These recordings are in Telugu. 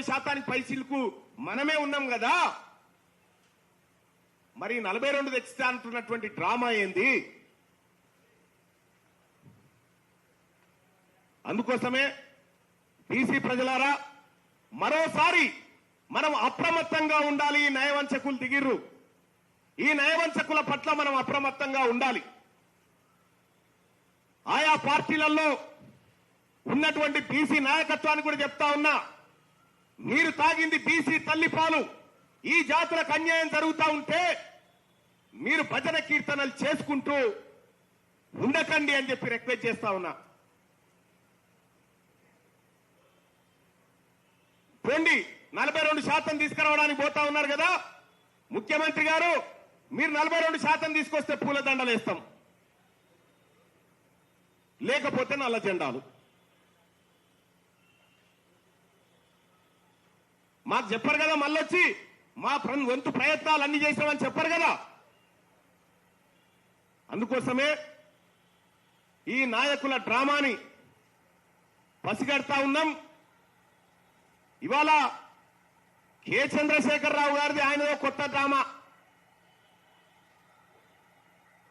నలభై శాతానికి పైసలకు మనమే ఉన్నాం కదా. మరి నలభై రెండు తెచ్చితే అంటున్నటువంటి డ్రామా ఏంది? అందుకోసమే బీసీ ప్రజలారా మరోసారి మనం అప్రమత్తంగా ఉండాలి ఈ నయవంచకులు దిగిర్రు. ఈ నయవంచకుల పట్ల మనం అప్రమత్తంగా ఉండాలి. ఆయా పార్టీలలో ఉన్నటువంటి బీసీ నాయకత్వాన్ని కూడా చెప్తా ఉన్నా మీరు తాగింది బీసీ తల్లిపాలు ఈ జాతులకు అన్యాయం జరుగుతూ ఉంటే మీరు భజన కీర్తనలు చేసుకుంటూ ఉండకండి అని చెప్పి రిక్వెస్ట్ చేస్తా ఉన్నా. పోండి నలభై రెండు శాతం తీసుకురావడానికి పోతా ఉన్నారు కదా. ముఖ్యమంత్రి గారు మీరు నలభై రెండు శాతం తీసుకొస్తే పూల దండలు వేస్తాం. లేకపోతే నల్ల జెండాలు మాకు చెప్పరు కదా మళ్ళొచ్చి? మా వంతు ప్రయత్నాలు అన్ని చేసామని చెప్పరు కదా? అందుకోసమే ఈ నాయకుల డ్రామాని పసిగడతా ఉన్నాం. ఇవాళ కె. చంద్రశేఖరరావు గారిది ఆయనదో కొత్త డ్రామా.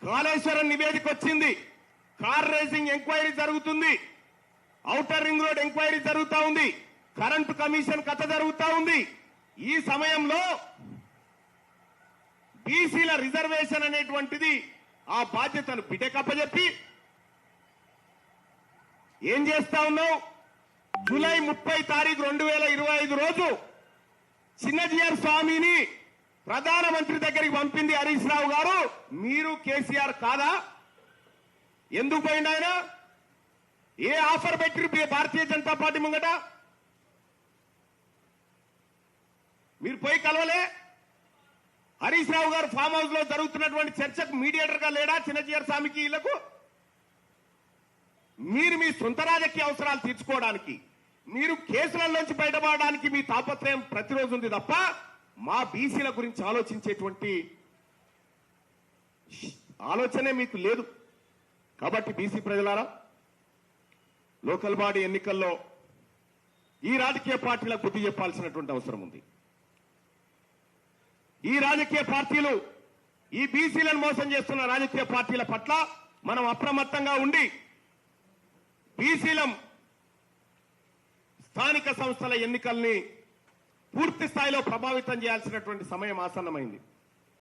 కాళేశ్వరం నివేదిక వచ్చింది కార్ రేసింగ్ ఎంక్వైరీ జరుగుతుంది. ఔటర్ రింగ్ రోడ్ ఎంక్వైరీ జరుగుతూ ఉంది. కరెంటు కమిషన్ కథ జరుగుతూ ఉంది. ఈ సమయంలో బీసీల రిజర్వేషన్ అనేటువంటిది ఆ బాధ్యతను బిడ్డకప్పచెప్పి ఏం చేస్తా ఉన్నావు? జూలై ముప్పై తారీఖు రెండు వేల ఇరవై ఐదు రోజు చిన్నజీఆర్ స్వామిని ప్రధానమంత్రి దగ్గరికి పంపింది హరీష్ రావు గారు. మీరు కేసీఆర్ కాదా? ఎందుకు పోయిండు ఆయన ఏ ఆఫర్ పెట్టి భారతీయ జనతా పార్టీ ముంగట? మీరు పోయి కలవలే. హరీష్ రావు గారు ఫామ్ హౌస్లో జరుగుతున్నటువంటి చర్చకు మీడియేటర్గా లేడా చిన్నజీఆర్ స్వామికి వీళ్ళకు? మీరు మీ సొంత రాజకీయ అవసరాలు తీర్చుకోవడానికి మీరు కేసులలోంచి బయటపడడానికి మీ తాపత్రయం ప్రతిరోజు ఉంది తప్ప మా బీసీల గురించి ఆలోచించేటువంటి ఆలోచనే మీకు లేదు. కాబట్టి బీసీ ప్రజలారా లోకల్ బాడీ ఎన్నికల్లో ఈ రాజకీయ పార్టీలకు బుద్ధి చెప్పాల్సినటువంటి అవసరం ఉంది. ఈ రాజకీయ పార్టీలు ఈ బీసీలను మోసం చేస్తున్న రాజకీయ పార్టీల పట్ల మనం అప్రమత్తంగా ఉండి బీసీలం స్థానిక సంస్థల ఎన్నికల్ని పూర్తి స్థాయిలో ప్రభావితం చేయాల్సినటువంటి సమయం ఆసన్నమైంది.